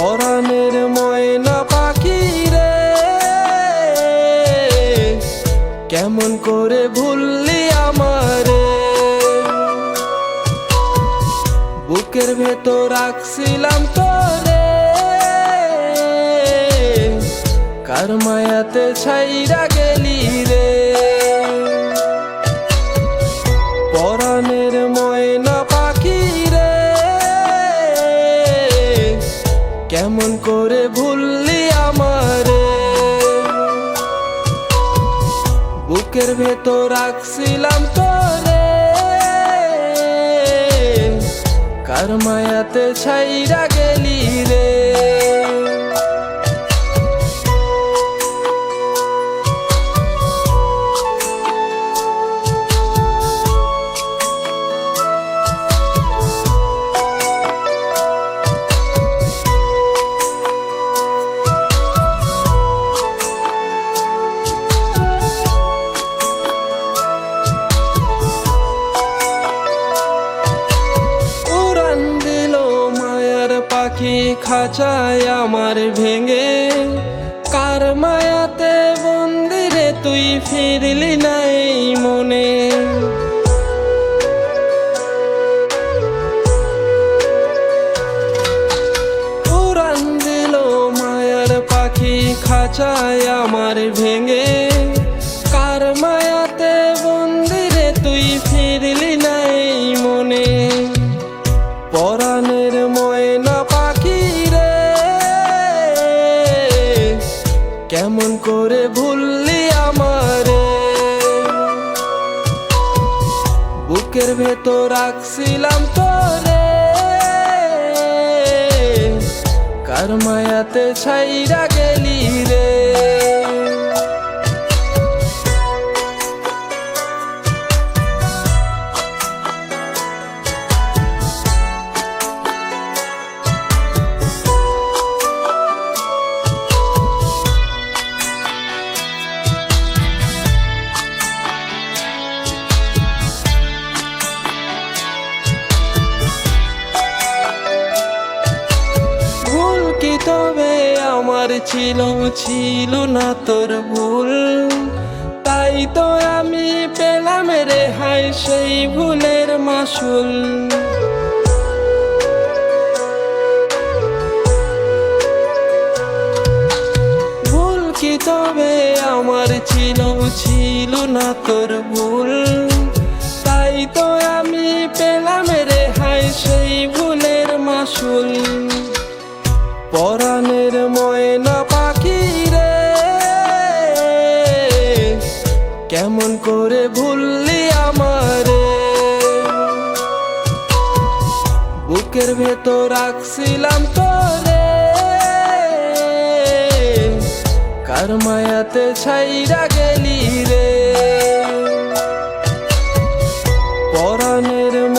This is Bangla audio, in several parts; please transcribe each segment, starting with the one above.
পরাণের ময়না পাখি রে। কেমন করে ভুললি আমারে। বুকের ভেতর রাখছিলাম তোরে। কার মায়াতে ছাইরা গেলি রে। পরাণের ময়না কেমন করে ভুললি আমারে। বুকের ভেতর রাখছিলাম তোরে। কার মায়াতে ছাইরা গেলি রে। পাখি খাঁচায় আমার ভেঙে। কার মায়াতে বন্দিরে তুই ফিরলি নাই মনে? উড়ান দিল মায়ার পাখি খাঁচায় আমার ভেঙে। কার মায়াতে বন্দিরে তুই কেমন করে ভুললি আমারে। বুকের ভেতর রাখছিলাম তোরে। কার মায়াতে ছাইরা গেলি আমার ছিল ছিল না তোর ভুল। তাই তো আমি পেলাম রে হাই সেই ভুলের মাসুল। ভুল কি তবে আমার ছিল ছিল না তোর ভুল। পরাণের ময়না পাখি রে। কেমন করে ভুললি আমারে। বুকের ভেতর রাখছিলাম তোরে। কার মায়াতে ছাইরা গেলি রে। পরাণের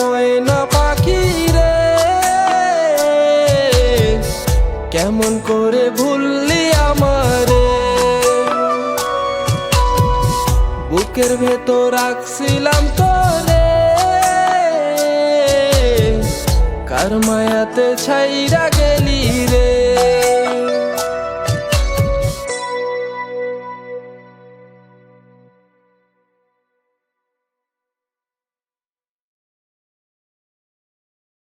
কেমন করে ভুললি আমারে? বুকের ভেতর রাখছিলাম তোরে। কার মায়াতে ছাইরা গেলি রে?